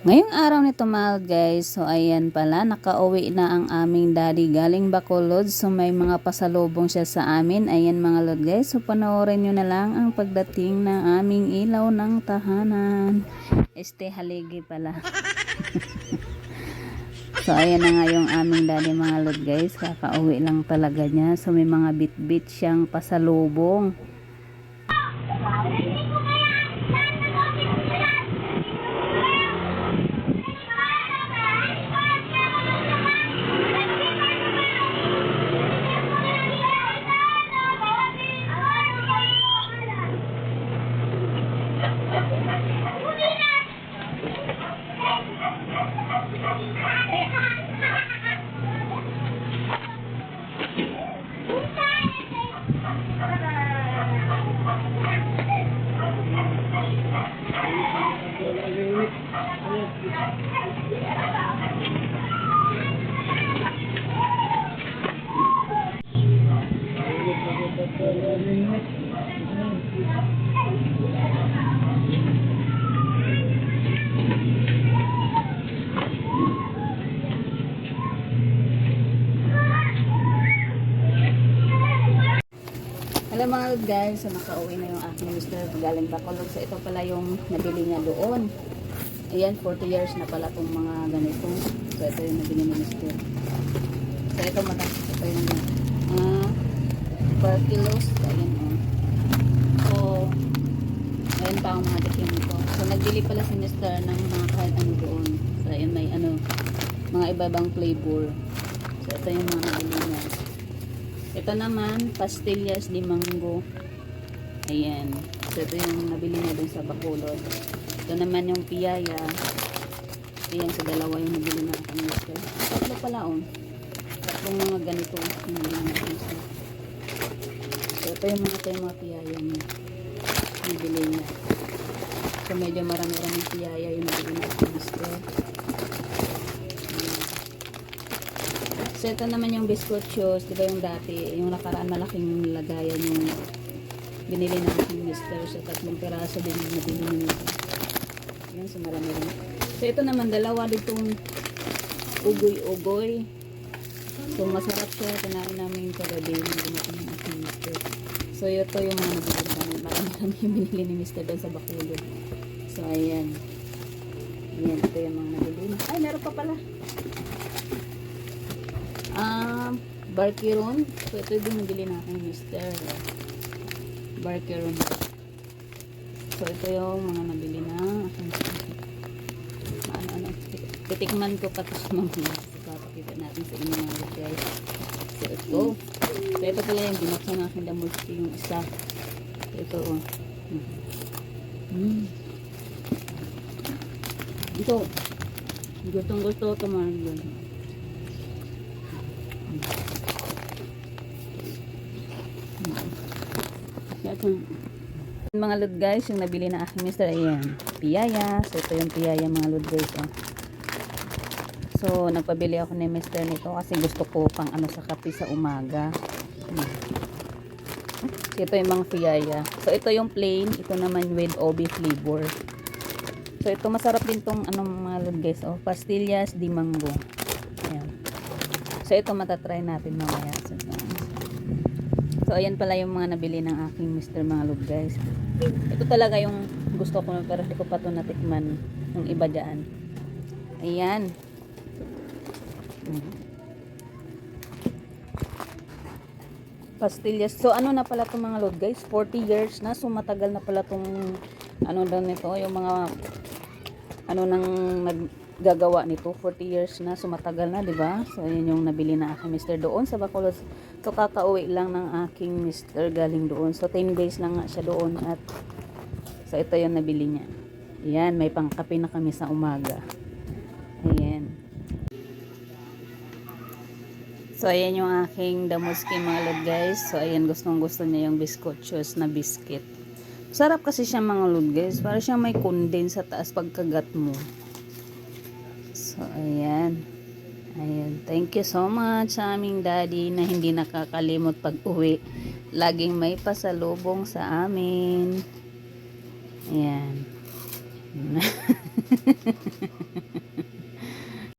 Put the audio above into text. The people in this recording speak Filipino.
Ngayong araw nito mga guys, so ayan pala, nakauwi na ang aming daddy galing Bacolod. So may mga pasalubong siya sa amin. Ayan mga lord guys, so panoorin nyo na lang ang pagdating ng aming ilaw ng tahanan. Este haligi pala. so ayan na nga yung aming daddy mga lord guys, kakauwi lang talaga niya. So may mga bit-bit siyang pasalubong. Hello mga lord guys, so nakauwi na yung aking mister galing Bacolod. So ito pala yung nabili niya doon. Ayan, 40 years na pala itong mga ganito. So ito yung nabili ni mister. So ito mataas. Ito yung uh, per kilos. Ayan o. So, ayan pa ang mga tikim ko. So nagbili pala si mister ng mga kahit ano doon. So ayan may ano, mga iba-ibang flavor. So ito yung mga nabili niya. Ito naman, pastillas de mango. Ayan. So, ito yung nabili niya dun sa Bacolod. Ito naman yung piyaya. Ayan, sa dalawa yung nabili na aking mister. Tatlo pala, oh. Tatlong mga ganito nabili na. So, ito yung mga, yung mga piyaya niya. Nabili niya. So, medyo marami-raming piyaya yung nabili na aking mister. So, ito naman yung biscuitos, di ba yung dati, yung nakaraan malaking lagayan yung binili ng aking mister. So, tatlong piraso din yung nabili niya. Yan, so marami rin. So, ito naman, dalawa ditong ugoy-ugoy. So, masarap siya. Kinain namin yung kagabi dumating ng aking mister. So, ito yung mga nabili namin. Marami-rami yung binili ni mister doon sa Bacolod. So, ayan. Ayan, ito yung mga nabili na. Ay, meron pa pala. Um, Barkeron. So, ito yung nabili na aking mister. Barkeron. So, ito yung mga nabili na. Ano, ano. Titikman ko pa ito sa mga papakita natin sa inyo mga guys. So, ito. So, ito pala yung binuksan ng aking damulski yung isa. So, ito, oh. Mm. Ito. Gustong gusto ko mga guys. Mga lod guys, yung nabili na aking mister, ayan, piyaya. So, ito yung piyaya mga lod guys. Oh. So, nagpabili ako ni mister nito kasi gusto ko pang ano sa kape sa umaga. So, ito yung mga piyaya. So, ito yung plain. Ito naman with OB flavor. So, ito masarap din tong ano mga lod guys. Oh, pastillas di mango. Ayan. So, ito matatry natin mamaya. So, So, ayan pala yung mga nabili ng aking Mr. Mga guys. Ito talaga yung gusto ko pero hindi ko pa ito natikman yung iba dyan. Ayan. Pastillas. So, ano na pala itong mga Lord guys? 40 years na. So, matagal na pala itong ano daw nito. Yung mga ano nang naggagawa nito? 40 years na so matagal na di ba? So ayan yung nabili na aking mister doon sa Bacolod. So kakauwi lang ng aking mister galing doon. So 10 days lang nga siya doon at so ito yung nabili niya. Ayan may pangkape na kami sa umaga. Ayan. So ayan yung aking damuski mga lord guys. So ayan gustong gusto niya yung biscochos na biscuit Sarap kasi siya mga lord guys. Para siyang may condense sa taas pagkagat mo. So, ayan. Ayan. Thank you so much sa aming daddy na hindi nakakalimot pag uwi. Laging may pasalubong sa amin. Ayan.